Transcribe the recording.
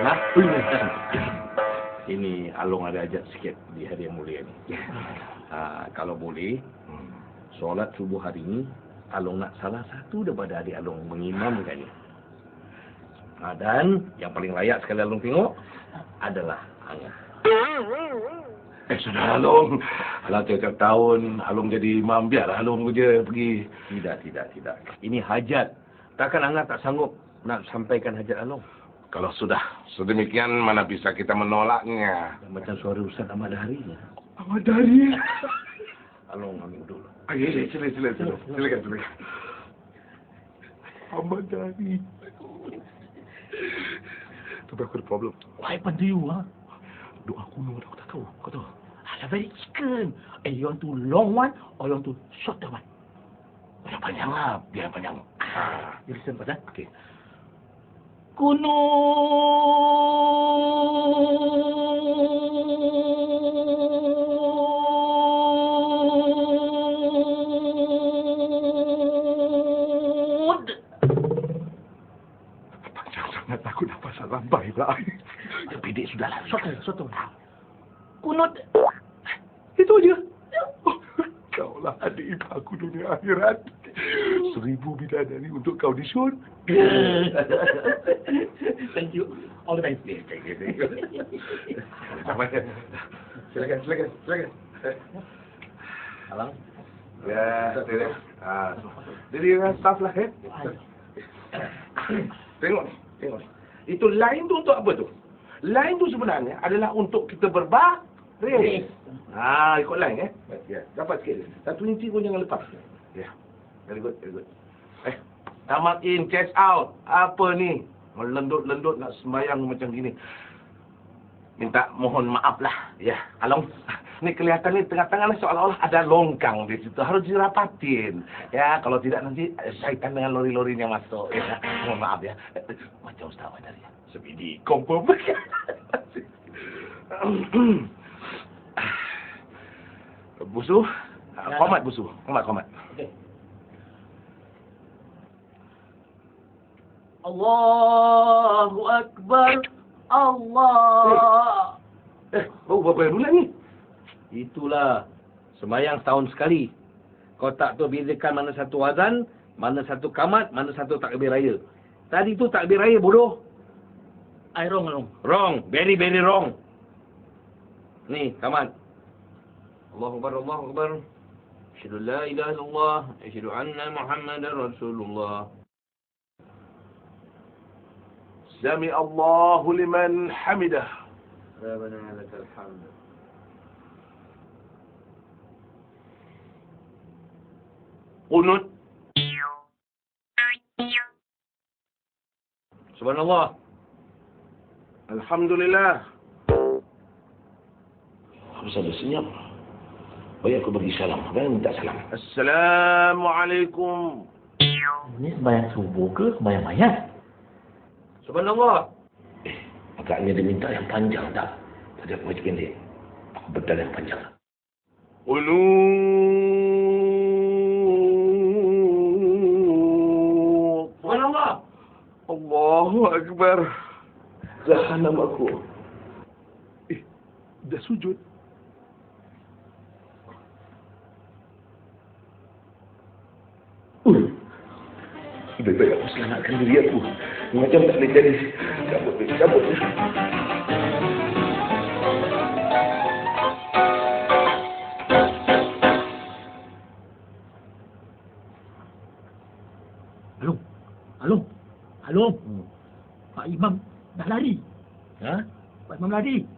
Nah, ini Along ada ajak sikit di hari yang mulia ni. Ha, kalau boleh, solat subuh hari ini, Along nak salah satu daripada adik Along mengimamkannya. Ha, dan yang paling layak sekali Along tengok adalah Angah. Eh, sudah Along. Alah, tiap-tiap tahun Along jadi imam. Biarlah Along je pergi. Tidak, tidak, tidak. Ini hajat. Takkan Angah tak sanggup nak sampaikan hajat Along? Kalau sudah sedemikian, mana bisa kita menolaknya. Macam suara Ustaz Ahmad Hari ni. Ahmad Dari. Along ambil dulu. Ah, ya, ya, sila, sila, sila. Silakan, silakan. Ahmad Dari. Tapi aku ada problem. What happened to you, huh? Doa kuno dah aku tak tahu. Kau tahu? Alah, very chicken. Eh, you want to long one or you want to shorter one? Yang panjang lah. Biar yang panjang. Ah, you listen first, huh? Kunud. Panjang sangat. Aku dah pasal lambai pula. Tapi dik sudahlah. Shorter, shorter. Kunud. Itu aja. Oh, kau lah adik ipar aku dunia akhirat. Seribu bidadari untuk kau disun. Thank you. All the best. Silakan, silakan, silakan. Alang? Ya, silakan. Ah, jadi dengan staff lah, eh? Tengok ni, tengok ni. Itu line tu untuk apa tu? Line tu sebenarnya adalah untuk kita berbaris. Ah, ikut line eh. Ya, dapat sikit. Satu inci pun jangan lepas. Ya. Very good, very good. Eh, tamat in, chest out. Apa ni? Melendut-lendut nak sembahyang macam gini. Minta mohon maaf lah. Ya, Along. Ni kelihatan ni tengah-tengah ni seolah-olah ada longkang di situ. Harus dirapatin. Ya, kalau tidak nanti syaitan dengan lori-lorinya masuk. Ya, mohon maaf ya. Macam Ustaz Wadar ya. Sebidi confirm. busu. Ah, Komat busu. Komat, komat. Okay. Allahu Akbar. Allah. Eh, oh, berapa bulan ni? Itulah. Semayang setahun sekali. Kau tak tahu bezakan mana satu azan, mana satu kamat, mana satu takbir raya. Tadi tu takbir raya bodoh. I wrong, wrong. Wrong. Very, very wrong. Ni, kamat. Allahu Akbar, Allahu Akbar. Asyhadu la ilaha illallah, asyhadu anna Muhammadar Rasulullah. سمع الله لمن حمده. ربنا لك الحمد. قنوت. سبحان الله. الحمد لله. خمسة بسنية وياكم بقي سلام. سلام السلام عليكم. Ini sembahyang subuh ke sembahyang mayat? Subhanallah. Eh, agaknya dia minta yang panjang tak? Tadi aku baca pendek. Aku bedal yang panjang. Subhanallah. Allahu Akbar. Jahanam aku. Eh, dah sujud. Lebih baik aku selamatkan diri aku. Macam tak boleh jadi. Cabut, cabut. Alung. Alung. Alung. Pak Imam dah lari. Ha? Pak Imam lari.